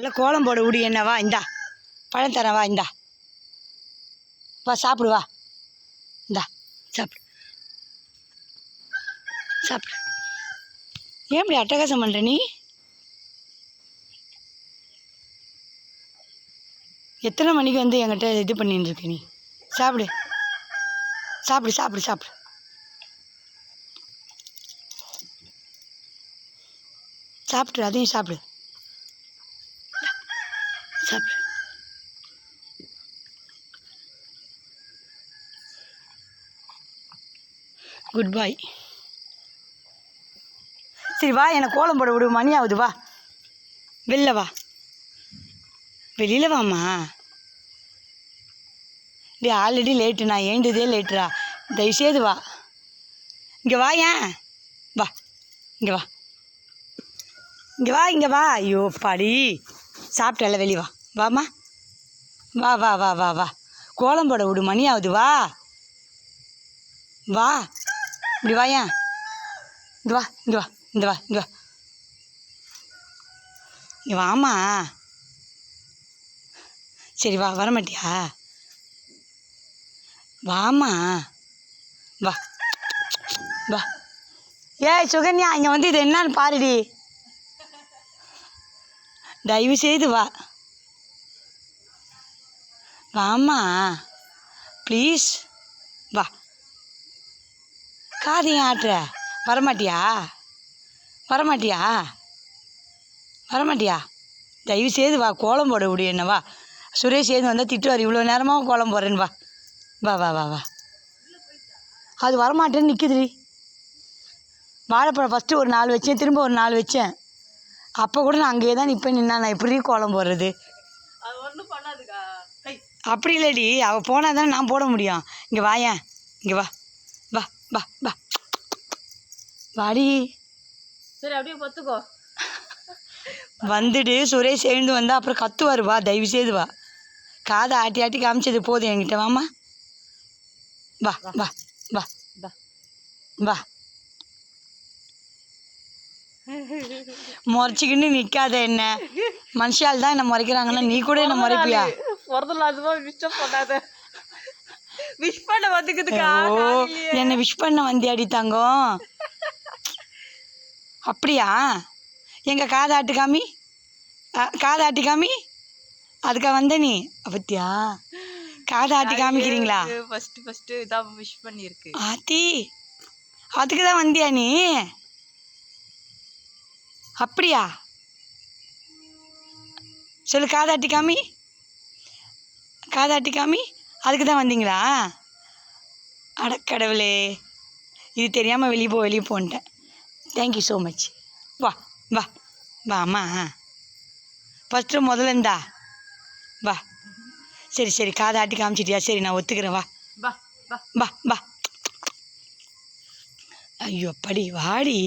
நல்ல கோலம் போட விடு என்ன வா இந்தா. பழம் தரேன் வா இந்தா. வா சாப்பிடு வா. இந்தா சாப்பிடு. சாப்பிடு. ஏன் இப்படி அட்டகாசம் பண்ணுற நீ? எத்தனை மணிக்கு வந்து என்கிட்ட இது பண்ணின்னு இருக்க நீ? சாப்பிடு. சாப்பிடு சாப்பிடு சாப்பிடு. சாப்பிட்டு அதையும் சாப்பிடு. சாப்பிடு குட் பாய் சரி வா என்னை கோலம் போட விடு. மணி ஆகுது வா. வெளில வா. வெளியில் வாம்மா. டே ஆல்ரெடி லேட்டு நான் ஏண்டதே லேட்டுடா தயவுசெய்து வா. இங்கே வா ஏன்? வா. இங்கே வா. இங்கே வா இங்கே வா. ஐயோ பாடி. சாப்பிட்டல வெளியே வா. வாம்மா. வா வா வா வா வா. கோலம் போட விடு மணி ஆகுது வா. வா. இப்படி வா ஏன்? இங்கே வா இங்கே வா இந்த வா இங்கே வா. இங்கே வாம்மா. சரி வா வர மாட்டியா வாம்மா. வா. வா. ஏய் சுகன்யா இங்கே வந்து இது என்னன்னு பாருடி. தயவு செய்து வா. வாம்மா ப்ளீஸ் வா. காது ஏன் ஆட்டுற? வரமாட்டியா? வரமாட்டியா? வரமாட்டியா? தயவு செய்து வா கோலம் போட விடு என்ன வா. சுரேஷ் சேர்ந்து வந்தால் திட்டுவார் இவ்வளோ நேரமாக கோலம் போடுறேன்னு வா. வா வா வா வா. அது வரமாட்டேன்னு நிற்குதுடி வாழைப்பழம் ஃபஸ்ட்டு ஒரு நாலு வச்சேன் திரும்ப ஒரு நாலு வச்சேன். அப்போ கூட நான் அங்கேயே தான் நிற்பேன் நின்னா நான் எப்படி கோலம் போடுறது? அப்படி இல்லடி அவள் போனால் தானே நான் போட முடியும். இங்கே வாயேன் இங்கே வா. வா வா வா. வாடி. சரி அப்படியே பத்துக்கோ வந்துடு சுரேஷ் எழுந்து வந்தா அப்புறம் கத்துவார் வா தயவு செய்து வா. காதை ஆட்டி ஆட்டி காமிச்சது போதும் என்கிட்ட வாமா வா வா. வா. வா. முறைச்சிக்கின்னு நிற்காத என்ன? மனுஷால் தான் என்ன முறைக்கிறாங்கன்னா நீ கூட என்ன முறைப்பியா? பிறந்த நாள் தான் விஷ் பண்ணாத. விஷ் பண்ண வந்துக்குதுக்கா என்னை விஷ் பண்ண வந்தியாடி தங்கம். அப்படியா? எங்க காதாட்டு காமி காதாட்டி காமி அதுக்கா வந்த நீ? பத்தியா காதாட்டி காமிக்கிறீங்களா ஃபர்ஸ்ட் ஃபர்ஸ்ட் இதான் விஷ் பண்ணியிருக்கு. ஆத்தி அதுக்கு தான் வந்தியா நீ? அப்படியா? சொல்லு காதாட்டி காமி காதாட்டி காமி அதுக்கு தான் வந்தீங்களா அடக்கடவுளே இது தெரியாமல் வெளியே போ வெளியே போன்ட்டேன். தேங்க்யூ ஸோ மச் வா வா வா அம்மா. ஃபஸ்ட்டு முதல்ல இருந்தா வா. சரி சரி காதாட்டி காமிச்சிட்டியா? சரி நான் ஒத்துக்கிறேன். வா. வா வா. பா ஐயோ படி வாடி.